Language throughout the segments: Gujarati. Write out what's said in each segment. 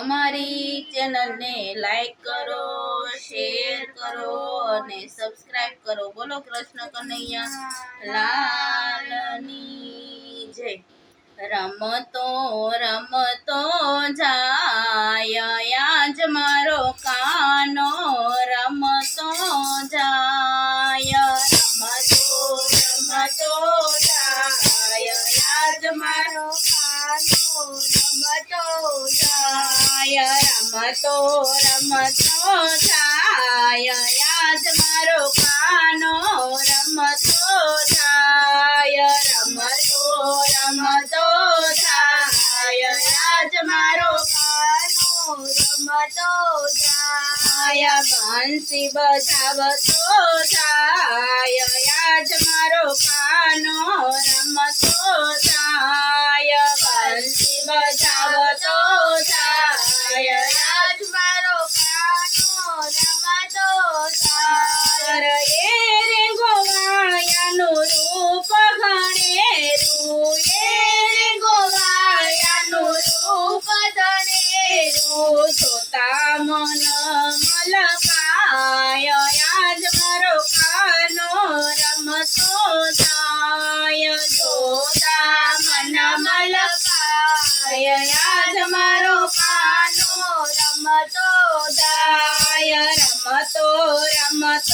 અમારી ચેનલને લાઈક કરો શેર કરો અને સબસ્ક્રાઇબ કરો. બોલો કૃષ્ણ કનૈયા. લાલની જય. રમતો રમતો જાય, આજ મારો કાનો. રમતો જાય, રમતો રમતો જાય, આજ મારો કાનો. રમતો રમતો થાય, આજ મારો કાનો રમતો થાય, રમતો રમતો થાય યાદ મારો કાનો રમતો થાય, બંસી બજાવતો થાય, આજ મારો કાનો રમતો થાય, બંસી બજાવતો જાય ધણેરું જોતા મન મલકાય, આજ મારો કાનો રમતો જાય જોતા મન મલકાય, આજ મારો કાનો રમતો જાય રમતો રમતો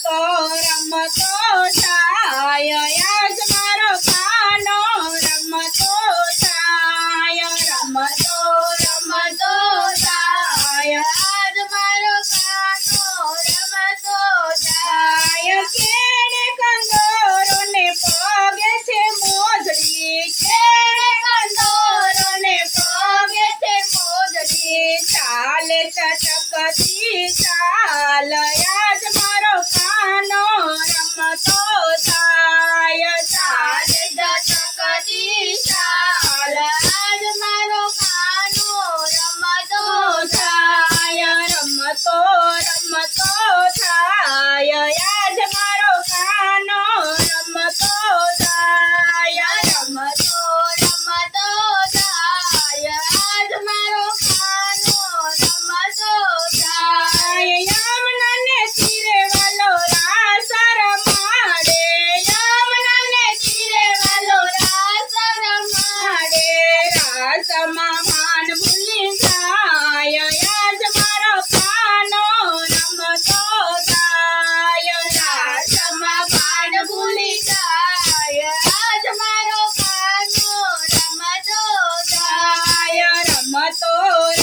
રમતો રમતો થાય, આજ મારો પાનો રમતો થાય, રમતો રમતો થાય, આજ મારો પાનો રમતો થાય. કેણે કંદોરો ને પગે છે મોજડી, કેણે કંદોરો ને પગે છે મોજડી. ચાલે ચટકતી ચાલ Oh.